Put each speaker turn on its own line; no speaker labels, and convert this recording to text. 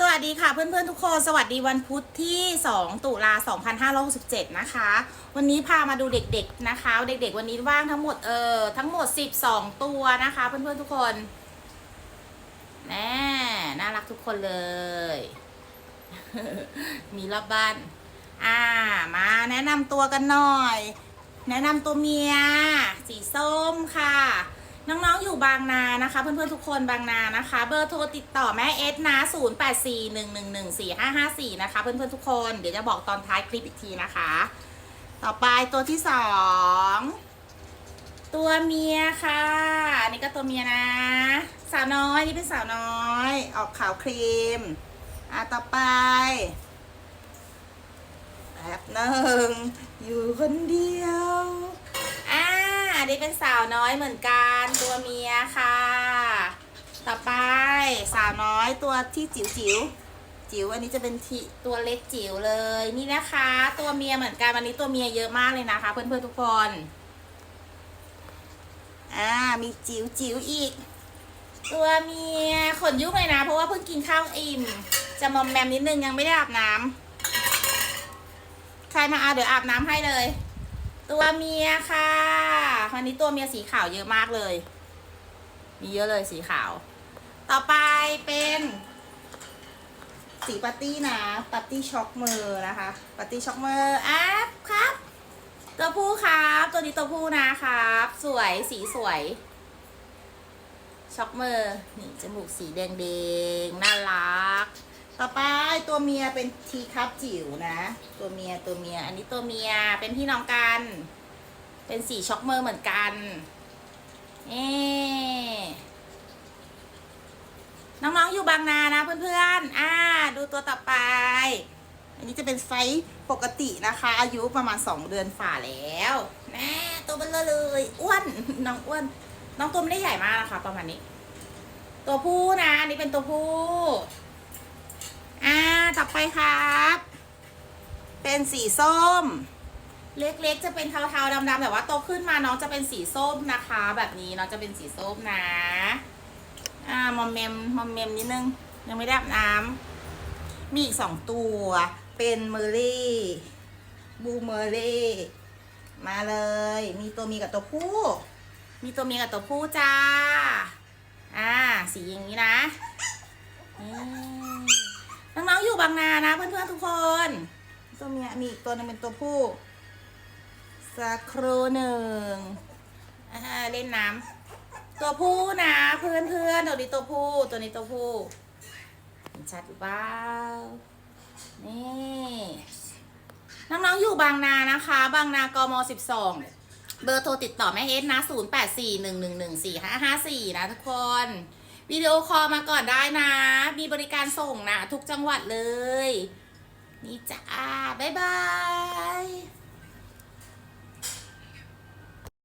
สวัสดีค่ะเพื่อนๆทุกคนสวัสดีวันพุธที่ 2 ตุลา2567 นะคะ วันนี้พามาดูเด็กๆนะคะ เด็กๆวันนี้ว่างทั้งหมดเออทั้งหมด 12 ตัวนะคะ เพื่อนๆทุกคนแน่น่ารักทุกคนเลย มีรอบบ้าน อ่ามาแนะนำตัวกันหน่อย แนะนำตัวเมีย สีส้มค่ะ น้องๆ อยู่บางนานะคะ เพื่อนๆ ทุกคนบางนานะคะ เบอร์โทรติดต่อแม่เอสนะ 0841114554 นะคะ เพื่อนๆ ทุกคน เดี๋ยวจะบอกตอนท้ายคลิปอีกทีนะคะ ต่อไปตัวที่สองตัวเมียค่ะอันนี้ก็ตัวเมียนะ สาวน้อยนี่เป็นสาวน้อย ออกขาวครีม อะต่อไปแป๊บหนึ่งอยู่คนเดียว นนี้เป็นสาวน้อยเหมือนกันตัวเมียค่ะ ต่อไปสาวน้อยตัวที่จิ๋วจิ๋วจิ๋วอันนี้จะเป็นทีตัวเล็กจิ๋วเลยนี่นะคะ ตัวเมียเหมือนกันวันนี้ตัวเมียเยอะมากเลยนะคะ เพื่อนๆทุกคนอ่ามีจิ๋วจิ๋วอีก ตัวเมียขนยุ่งเลยนะ เพราะว่าเพิ่งกินข้าวอิ่ม จะมอมแมมนิดนึงยังไม่ได้อาบน้ำใครมาเอาเดี๋ยวอาบน้ำให้เลย ตัวเมียค่ะวันนี้ตัวเมียสีขาวเยอะมากเลย มีเยอะเลยสีขาว ต่อไปเป็น สีปาร์ตี้นะปาร์ตี้ช็อกมือนะคะปาร์ตี้ช็อกมืออะครับ ตัวผู้ครับ ตัวนี้ตัวผู้นะครับ สวยสีสวยช็อกมือนี่จมูกสีแดงแดงๆน่ารัก ต่อไปตัวเมียเป็นทีครับจิ๋วนะ ตัวเมียตัวเมีย อันนี้ตัวเมียเป็นพี่น้องกัน เป็นสีช็อกเมอร์เหมือนกันเอ๊น้องๆอยู่บางนานะเพื่อนๆ อ่า ดูตัวต่อไป อันนี้จะเป็นไซส์ปกตินะคะ อายุประมาณ 2 เดือนฝ่าแล้วแน่ตัวเบลเลย อ้วนน้องอ้วน น้องตัวไม่ได้ใหญ่มากนะคะ ประมาณนี้ ตัวผู้นะ อันนี้เป็นตัวผู้ ต่อไปครับ เป็นสีส้ม เล็กๆจะเป็นเทาๆดำๆแต่ว่าโตขึ้นมาน้องจะเป็นสีส้มนะคะ แบบนี้น้องจะเป็นสีส้มนะ อ่ามอมเมมมอมเมมนิดนึง ยังไม่ได้อาบน้ำมีอีกสองตัว เป็นเมอร์รี่บูเมอร์รี่ มาเลย มีตัวมีกับตัวผู้ มีตัวมีกับตัวผู้จ้า อ่า สีอย่างนี้นะนี่ บางนานะเพื่อนๆทุกคน ตัวเมียมีอีกตัวนึงเป็นตัวผู้สักครู่หนึ่งเล่นน้ำตัวผู้นะเพื่อนเพื่อนๆตัวนี้ตัวผู้ตัวนี้ตัวผู้ชัดหรือเปล่านี่น้องๆอยู่บางนานะคะ บางนากมสิบสองเบอร์โทรติดต่อแม่เอสนะศูนย์แปดสี่หนึ่งหนึ่งหนึ่งสี่ห้าห้าสี่นะทุกคน วิดีโอคอลมาก่อนได้นะ มีบริการส่งนะ ทุกจังหวัดเลย นี่จ้าบ๊ายบาย